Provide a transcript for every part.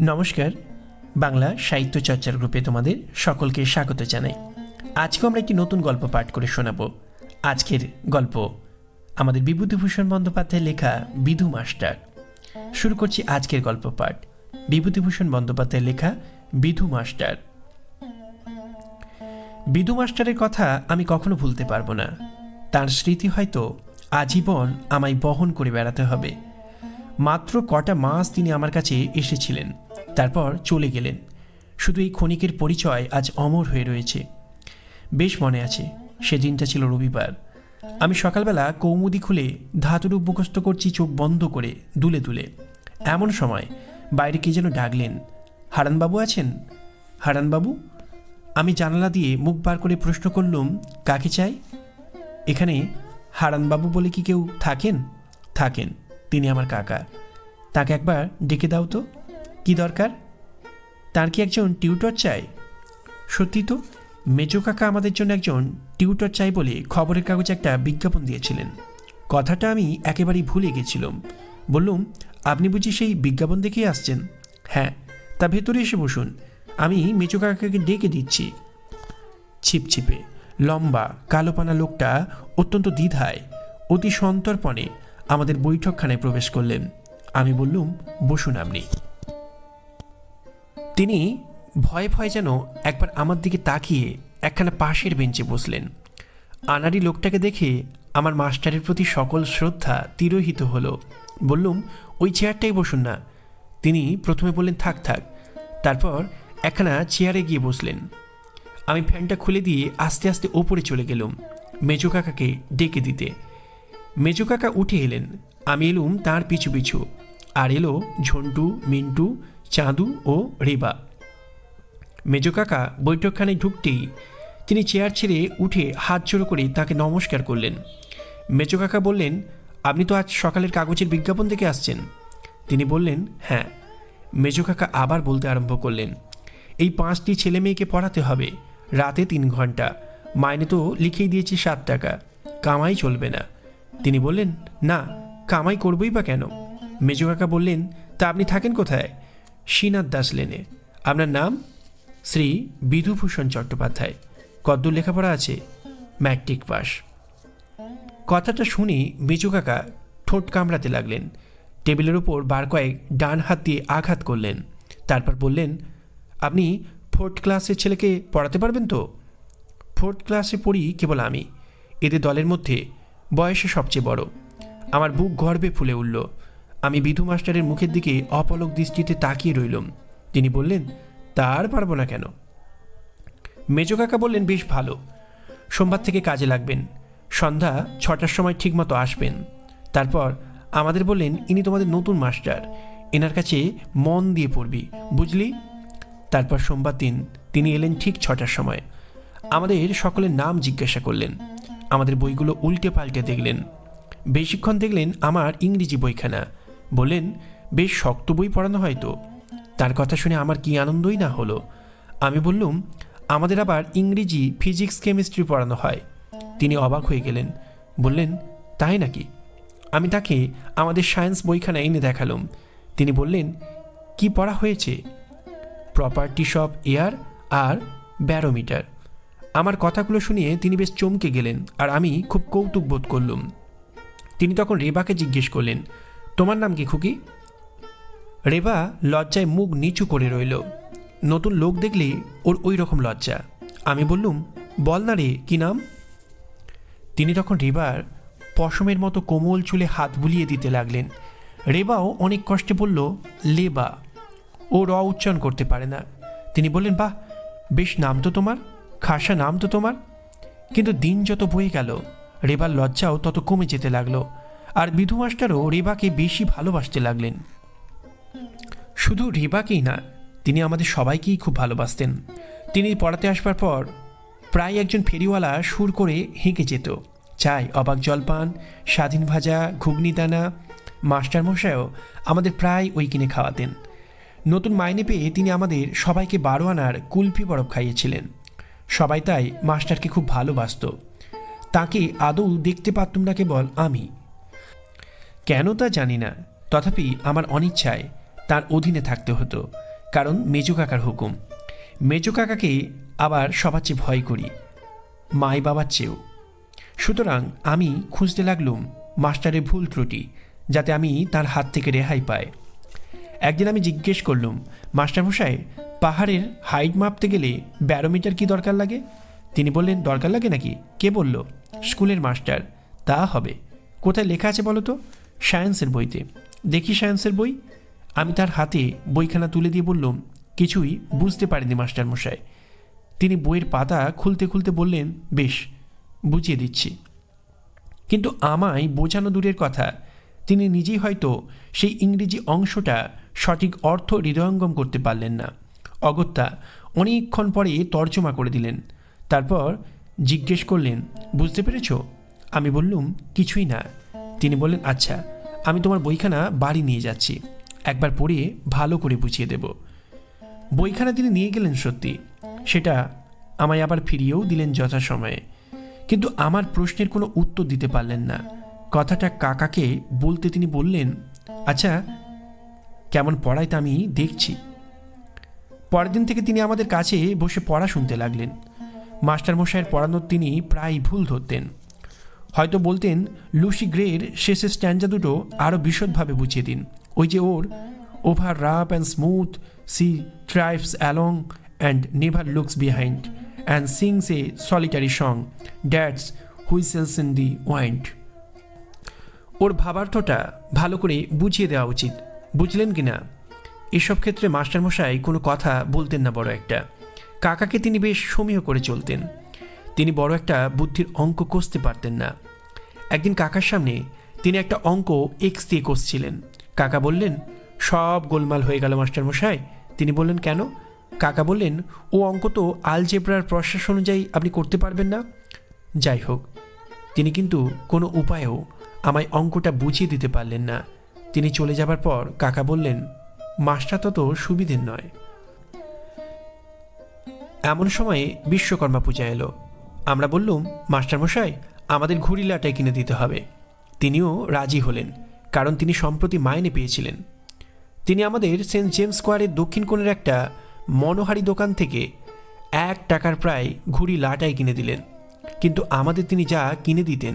নমস্কার, বাংলা সাহিত্য চর্চার গ্রুপে তোমাদের সকলকে স্বাগত জানাই। আজকে আমরা একটি নতুন গল্প পাঠ করে শোনাব। আজকের গল্প, আমাদের বিভূতিভূষণ বন্দ্যোপাধ্যায়ের লেখা বিধু মাস্টার। শুরু করছি আজকের গল্প পাঠ। বিভূতিভূষণ বন্দ্যোপাধ্যায়ের লেখা বিধু মাস্টার। বিধু মাস্টারের কথা আমি কখনো ভুলতে পারব না। তার স্মৃতি হয়তো আজীবন আমায় বহন করে বেড়াতে হবে। মাত্র কটা মাস তিনি আমার কাছে এসেছিলেন। তারপর চলে গেলেন। শুধু এই ক্ষণিকের পরিচয় আজ অমর হয়ে রয়েছে। বেশ মনে আছে, সেদিনটা ছিল রবিবার। আমি সকালবেলা কৌমুদি খুলে ধাতুরূপ মুখস্থ করছি চোখ বন্ধ করে দুলে দুলে। এমন সময় বাইরে কে যেন ডাকলেন, হারানবাবু আছেন? হারানবাবু? আমি জানালা দিয়ে মুখ বার করে প্রশ্ন করলুম, কাকে চাই? এখানে হারানবাবু বলে কি কেউ থাকেন? থাকেন, তিনি আমার কাকা। তাকে একবার ডেকে দাও তো। কি দরকার? তার কি একজন টিউটর চাই? সত্যি তো, মেজো কাকা আমাদের জন্য একজন টিউটর চাই বলে খবরের কাগজে একটা বিজ্ঞাপন দিয়েছিলেন। কথাটা আমি একেবারেই ভুলে গেছিলাম। বললুম, আপনি বুঝি সেই বিজ্ঞাপন দেখেই আসছেন? হ্যাঁ তা ভেতরে এসে বসুন, আমি মেজো কাকাকে ডেকে দিচ্ছি। ছিপছিপে লম্বা কালোপানা লোকটা অত্যন্ত দ্বিধায়, অতি সন্তর্পণে আমাদের বৈঠকখানায় প্রবেশ করলেন। আমি বললুম, বসুন আপনি। তিনি ভয়ে ভয়ে যেন একবার আমার দিকে তাকিয়ে একখানা পাশের বেঞ্চে বসলেন। আনাড়ি লোকটাকে দেখে আমার মাস্টারের প্রতি সকল শ্রদ্ধা তিরোহিত হলো। বললুম, ওই চেয়ারটাই বসুন না। তিনি প্রথমে বললেন, থাক থাক। তারপর একখানা চেয়ারে গিয়ে বসলেন। আমি ফ্যানটা খুলে দিয়ে আস্তে আস্তে ওপরে চলে গেলুম মেজো কাকাকে ডেকে দিতে। মেজো কাকা উঠে এলেন। আমি এলুম তার পিছু পিছু। আর এলো ঝন্টু, মিন্টু চাঁদু ও রেবা। মেজো কাকা বৈঠকখানায় ঢুকতেই তিনি চেয়ার ছেড়ে উঠে হাত জোড়ো করে তাকে নমস্কার করলেন। মেজো কাকা বললেন, আপনি তো আজ সকালের কাগজের বিজ্ঞাপন দেখে আসছেন। তিনি বললেন হ্যাঁ। মেজো কাকা আবার বলতে আরম্ভ করলেন, এই পাঁচটি ছেলে মেয়েকে পড়াতে হবে, রাতে তিন ঘণ্টা। মাইনে তো লিখেই দিয়েছি সাত টাকা, কামাই চলবে না। তিনি বললেন, না, কামাই করবই বা কেন? মেজো কাকা বললেন, তা আপনি থাকেন কোথায়? শ্রীনাথ দাস লেনে। আপনার নাম? শ্রী বিধুভূষণ চট্টোপাধ্যায়। কদ্দূর লেখাপড়া আছে ম্যাট্রিক পাস। কথাটা শুনি মেজো কাকা ঠোঁট কামড়াতে লাগলেন। টেবিলের উপর বার কয়েক ডান হাত দিয়ে আঘাত করলেন। তারপর বললেন, আপনি ফোর্থ ক্লাসের ছেলেকে পড়াতে পারবেন তো? ফোর্থ ক্লাসে পড়ি কেবল আমি। এদের দলের মধ্যে বয়সে সবচেয়ে বড়। আমার বুক গর্বে ফুলে উঠল। আমি বিধু মাস্টারের মুখের দিকে অপলক দৃষ্টিতে তাকিয়ে রইলুম। তিনি বললেন তার পারব না কেন? মেজো কাকা বললেন, বেশ ভালো। সোমবার থেকে কাজে লাগবেন। সন্ধ্যা ছটার সময় ঠিকমতো আসবেন। তারপর আমাদের বললেন, ইনি তোমাদের নতুন মাস্টার। এনার কাছে মন দিয়ে পড়বি, বুঝলি? তারপর সোমবার দিন তিনি এলেন ঠিক ছটার সময়। আমাদের সকলের নাম জিজ্ঞাসা করলেন। আমাদের বইগুলো উল্টে পাল্টে দেখলেন। বেশিক্ষণ দেখলেন আমার ইংরেজি বইখানা। বললেন, বেশ শক্ত বই পড়ানো হয় তো। তার কথা শুনে আমার কি আনন্দই না হলো। আমি বললুম, আমাদের আবার ইংরেজি ফিজিক্স কেমিস্ট্রি পড়ানো হয়। তিনি অবাক হয়ে গেলেন। বললেন, তাই নাকি? আমি তাকে আমাদের সায়েন্স বইখানা এনে দেখালাম। তিনি বললেন, কি পড়া হয়েছে? প্রপার্টিস অফ এয়ার আর ব্যারোমিটার। আমার কথাগুলো শুনিয়ে তিনি বেশ চমকে গেলেন আর আমি খুব কৌতুক বোধ করলুম। তিনি তখন রেবাকে জিজ্ঞেস করলেন তোমার নাম কি, খুকি? রেবা লজ্জায় মুখ নিচু করে রইল। নতুন লোক দেখলে ওর ওই রকম লজ্জা। আমি বললুম, বল না রে, কি নাম? তিনি তখন রেবার পশমের মতো কোমল চুলে হাত বুলিয়ে দিতে লাগলেন। রেবাও অনেক কষ্টে বলল, লেবা, ও র উচ্চারণ করতে পারে না। তিনি বললেন, বাহ, বেশ নাম তো তোমার, খাসা নাম তো তোমার। কিন্তু দিন যত বয়ে গেল, রেবার লজ্জাও তত কমে যেতে লাগল। আর বিধু মাস্টারও রেবাকে বেশি ভালোবাসতে লাগলেন। শুধু রেবাকেই না, তিনি আমাদের সবাইকেই খুব ভালোবাসতেন। তিনি পড়াতে আসবার পর প্রায় একজন ফেরিওয়ালা সুর করে হেঁকে যেত। চাই অবাক জলপান, স্বাধীন ভাজা ঘুগনি দানা মাস্টারমশাইও আমাদের প্রায় ওই কিনে খাওয়াতেন। নতুন মাইনে পেয়ে তিনি আমাদের সবাইকে বারো আনার কুলফি বরফ খাইয়েছিলেন। সবাই তাই মাস্টারকে খুব ভালোবাসত। তাকে আদৌ দেখতে পারতুম না কেবল আমি। কেন তা জানি না। তথাপি আমার অনিচ্ছায় তার অধীনে থাকতে হতো, কারণ মেজো কাকার হুকুম। মেজো কাকাকে আবার সবার চেয়ে ভয় করি, মাই বাবার চেয়েও। সুতরাং আমি খুঁজতে লাগলুম মাস্টারের ভুল ত্রুটি, যাতে আমি তার হাত থেকে রেহাই পাই। একদিন আমি জিজ্ঞেস করলুম, মাস্টারমশাই, পাহাড়ের হাইট মাপতে গেলে ব্যারোমিটার কি দরকার লাগে? তিনি বললেন, দরকার লাগে নাকি? কে বলল, স্কুলের মাস্টার, তা হবে। কোথায় লেখা আছে বলো তো? সায়েন্সের বইতে। দেখি সায়েন্সের বই? আমি তার হাতে বইখানা তুলে দিয়ে বললাম, কিছুই বুঝতে পারিনি মাস্টারমশাই। তিনি বইয়ের পাতা খুলতে খুলতে বললেন, বেশ, বুঝিয়ে দিচ্ছি। কিন্তু আমায় বোঝানো দূরের কথা, তিনি নিজেই হয়তো সেই ইংরেজি অংশটা সঠিক অর্থ হৃদয়ঙ্গম করতে পারলেন না। অগত্যা অনেকক্ষণ পরে তর্জমা করে দিলেন। তারপর জিজ্ঞেস করলেন, বুঝতে পেরেছ? আমি বললুম, কিছুই না। তিনি বললেন আচ্ছা আমি তোমার বইখানা বাড়ি নিয়ে যাচ্ছি। একবার পড়ে ভালো করে বুঝিয়ে দেব। বইখানা তিনি নিয়ে গেলেন সত্যি। সেটা আমায় আবার ফিরিয়েও দিলেন যথাসময়ে। কিন্তু আমার প্রশ্নের কোনো উত্তর দিতে পারলেন না। কথাটা কাকাকে বলতে তিনি বললেন আচ্ছা কেমন পড়ায় তা আমি দেখছি। পরের দিন থেকে তিনি আমাদের কাছে বসে পড়া শুনতে লাগলেন। মাস্টারমশাইয়ের পড়ানোর তিনি প্রায় ভুল ধরতেন। হয়তো বলতেন, লুসি গ্রের শেষের স্ট্যান্ডা দুটো আরও বিশদভাবে বুঝিয়ে দিন। ওই যে ওর, over rough and smooth, she strives along and never looks behind and sings a solitary song that's whistles in the wind. ওর ভাবার্থটা ভালো করে বুঝিয়ে দেওয়া উচিত। বুঝলেন কি না? এসব ক্ষেত্রে মাস্টারমশাই কোনো কথা বলতেন না বড় একটা। কাকাকে তিনি বেশ সমীহ করে চলতেন। তিনি বড় একটা বুদ্ধির অঙ্ক কষতে পারতেন না। একদিন কাকার সামনে তিনি একটা অঙ্ক এক্স দিয়ে কষছিলেন কাকা বললেন, সব গোলমাল হয়ে গেল মাস্টারমশাই তিনি বললেন, কেন? কাকা বললেন, ও অঙ্ক তো আলজেব্রার প্রশ্বাস অনুযায়ী আপনি করতে পারবেন না। যাই হোক, তিনি কিন্তু কোনো উপায়েও আমায় অঙ্কটা বুঝিয়ে দিতে পারলেন না। তিনি চলে যাবার পর কাকা বললেন মাসটা তত সুবিধের নয়। এমন সময়ে বিশ্বকর্মা পূজা এলো। আমরা বললুম মাস্টারমশাই আমাদের ঘুড়ি লাটাই কিনে দিতে হবে। তিনিও রাজি হলেন, কারণ তিনি সম্প্রতি মাইনে পেয়েছিলেন। তিনি আমাদের সেন্ট জেমস স্কোয়ারের দক্ষিণ কোণের একটা মনোহারি দোকান থেকে এক টাকার প্রায় ঘুড়ি লাটাই কিনে দিলেন। কিন্তু আমাদের তিনি যা কিনে দিতেন,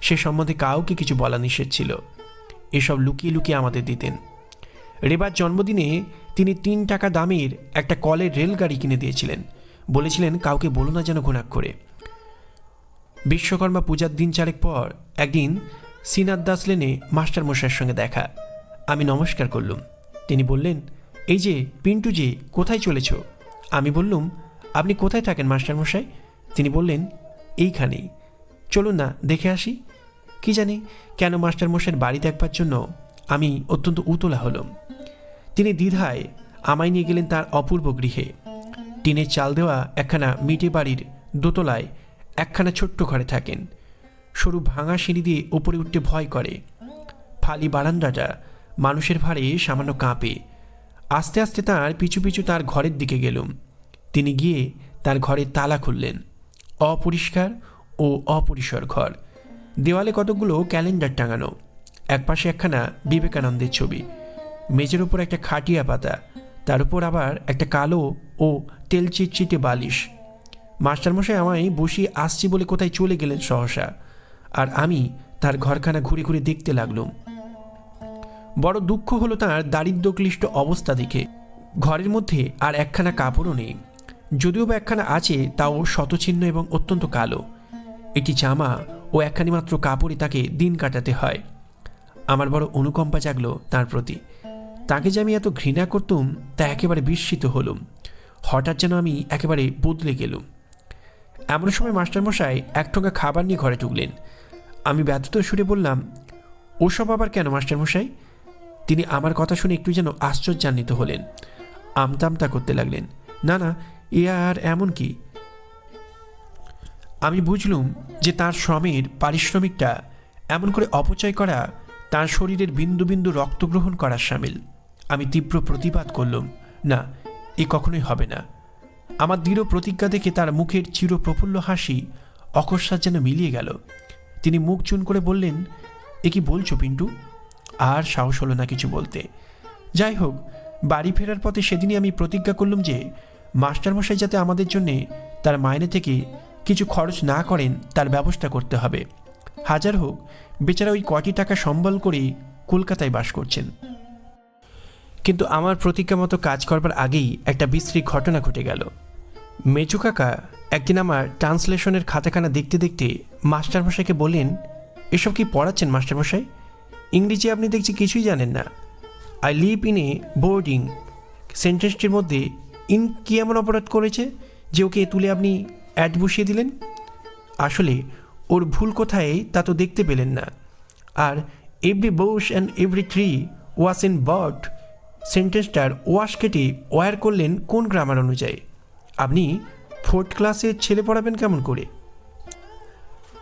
সে সম্বন্ধে কাউকে কিছু বলা নিষেধ ছিল। এসব লুকিয়ে লুকিয়ে আমাদের দিতেন। রেবার জন্মদিনে তিনি তিন টাকা দামের একটা কলের রেলগাড়ি কিনে দিয়েছিলেন। বলেছিলেন, কাউকে বলো না যেন ঘুণাক করে। বিশ্বকর্মা পূজার দিন চারেক পর একদিন সিনাত দাস লেনে মাস্টারমশাইয়ের সঙ্গে দেখা। আমি নমস্কার করলুম। তিনি বললেন, এই যে পিন্টু যে কোথায় চলেছ? আমি বললুম, আপনি কোথায় থাকেন মাস্টারমশাই? তিনি বললেন, এইখানেই। চলুন না, দেখে আসি। কি জানি, কেন মাস্টারমশাইয়ের বাড়ি দেখবার জন্য আমি অত্যন্ত উতলা হলাম। তিনি দ্বিধায় আমায় নিয়ে গেলেন তার অপূর্ব গৃহে। টিনের চাল দেওয়া একখানা মিটে বাড়ির দোতলায় একখানা ছোট্ট ঘরে থাকেন। সরু ভাঙা সিঁড়ি দিয়ে ওপরে উঠতে ভয় করে। ফালি বারান্দাটা মানুষের ভারে সামান্য কাঁপে। আস্তে আস্তে তার পিছু পিছু তার ঘরের দিকে গেলুম। তিনি গিয়ে তার ঘরের তালা খুললেন। অপরিষ্কার ও অপরিসর ঘর। দেওয়ালে কতগুলো ক্যালেন্ডার টাঙানো। একপাশে একখানা বিবেকানন্দের ছবি। মেঝের ওপর একটা খাটিয়া পাতা। তার উপর আবার একটা কালো ও তেল চিটচিটে বালিশ। মাস্টারমশাই আমায় বসিয়ে আসছি বলে কোথায় চলে গেলেন সহসা। আর আমি তার ঘরখানা ঘুরে ঘুরে দেখতে লাগলুম। বড় দুঃখ হলো তার দারিদ্র্যক্লিষ্ট অবস্থা দেখে। ঘরের মধ্যে আর একখানা কাপড়ও নেই। যদিও বা একখানা আছে, তাও শতচিহ্ন এবং অত্যন্ত কালো। একটি জামা ও একখানি মাত্র কাপড়ে তাকে দিন কাটাতে হয়। আমার বড় অনুকম্পা জাগলো তার প্রতি। তাকে যে আমি এত ঘৃণা করতুম, তা একেবারে বিস্মিত হলুম। হঠাৎ যেন আমি একেবারে বদলে গেলুম। এমন সময় মাস্টারমশাই এক ঠোঙ্গা খাবার নিয়ে ঘরে ঢুকলেন। আমি ব্যথিত সুরে বললাম, ওসব আবার কেন মাস্টারমশাই? তিনি আমার কথা শুনে একটু যেন আশ্চর্যান্বিত হলেন। আমতামতা করতে লাগলেন, না না, এ আর এমন কি? আমি বুঝলুম যে তার শ্রমের পারিশ্রমিকটা এমন করে অপচয় করা তার শরীরের বিন্দু বিন্দু রক্ত গ্রহণ করার সামিল। আমি তীব্র প্রতিবাদ করলুম, না, এ কখনোই হবে না। আমার দৃঢ় প্রতিজ্ঞা দেখে তার মুখের চির প্রফুল্ল হাসি অকস্মাৎ যেন মিলিয়ে গেল। তিনি মুখ চুন করে বললেন, এ কি বলছো পিন্টু? আর সাহস হলো না কিছু বলতে। যাই হোক, বাড়ি ফেরার পথে সেদিনই আমি প্রতিজ্ঞা করলাম যে, মাস্টারমশাই যাতে আমাদের জন্যে তার মাইনে থেকে কিছু খরচ না করেন, তার ব্যবস্থা করতে হবে। হাজার হোক, বেচারা ওই কটি টাকা সম্বল করে কলকাতায় বাস করছেন। কিন্তু আমার প্রতিজ্ঞা মতো কাজ করবার আগেই একটা বিশ্রী ঘটনা ঘটে গেল। মেজু কাকা একদিন আমার ট্রান্সলেশনের খাতাখানা দেখতে দেখতে মাস্টারমশাইকে বললেন, এসব কি পড়াচ্ছেন মাস্টারমশাই? ইংরেজি আপনি দেখছি কিছুই জানেন না। I live in a boarding সেন্টেন্সটির মধ্যে ইন কি এমন অপরাধ করেছে যে ওকে তুলে আপনি অ্যাড বসিয়ে দিলেন? আসলে ওর ভুল কোথায় তা তো দেখতে পেলেন না। আর every bough and every tree was in bud সেন্টেন্সটার was কেটে ওয়ার করলেন কোন গ্রামার অনুযায়ী? আপনি ফোর্থ ক্লাসের ছেলে পড়াবেন কেমন করে?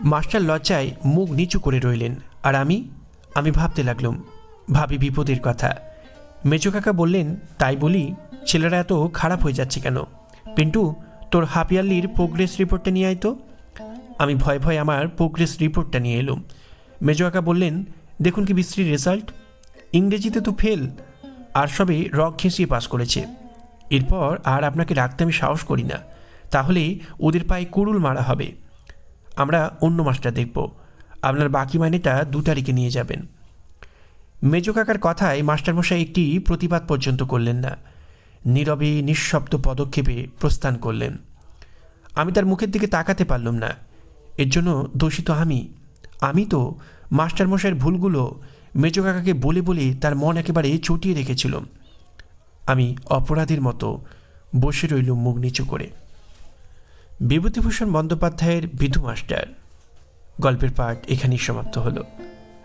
মাস্টার লজ্জায় মুখ নিচু করে রইলেন, আর আমি আমি ভাবতে লাগলুম, ভাবি বিপদের কথা। মেজো কাকা বললেন, তাই বলি, ছেলেরা এত খারাপ হয়ে যাচ্ছে কেন? পিন্টু, তোর হাফ প্রোগ্রেস রিপোর্টটা নিয়ে আয় তো। আমি ভয় ভয় আমার প্রোগ্রেস রিপোর্টটা নিয়ে এলুম। মেজো কাকা বললেন, দেখুন কি বিশ্রী রেজাল্ট ইংরেজিতে তো ফেল আর সবে রক ঘেঁষিয়ে পাস করেছে। এরপর আর আপনাকে রাখতে আমি সাহস করি না। তাহলে ওদের পায়ে কুড়ুল মারা হবে। আমরা অন্য মাসটা দেখব। আপনার বাকি মাইনেটা দু তারিখে নিয়ে যাবেন। মেজো কাকার কথায় মাস্টারমশাই একটি প্রতিবাদ পর্যন্ত করলেন না। নীরবে নিঃশব্দ পদক্ষেপে প্রস্থান করলেন। আমি তার মুখের দিকে তাকাতে পারলাম না। এর জন্য দোষিত আমি। আমি তো মাস্টারমশাইয়ের ভুলগুলো মেজো কাকাকে বলে বলে তার মন একেবারে চটিয়ে রেখেছিলাম। আমি অপরাধীর মতো বসে রইলুম মুখ নিচু করে। বিভূতিভূষণ বন্দ্যোপাধ্যায়ের বিধু মাস্টার। গল্পের পাঠ এখানেই সমাপ্ত হলো।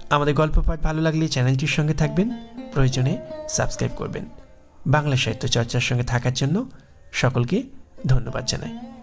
আমাদের গল্প পাঠ ভালো লাগলে চ্যানেলটির সঙ্গে থাকবেন, প্রয়োজনে সাবস্ক্রাইব করবেন। বাংলা সাহিত্য চর্চার সঙ্গে থাকার জন্য সকলকে ধন্যবাদ জানাই।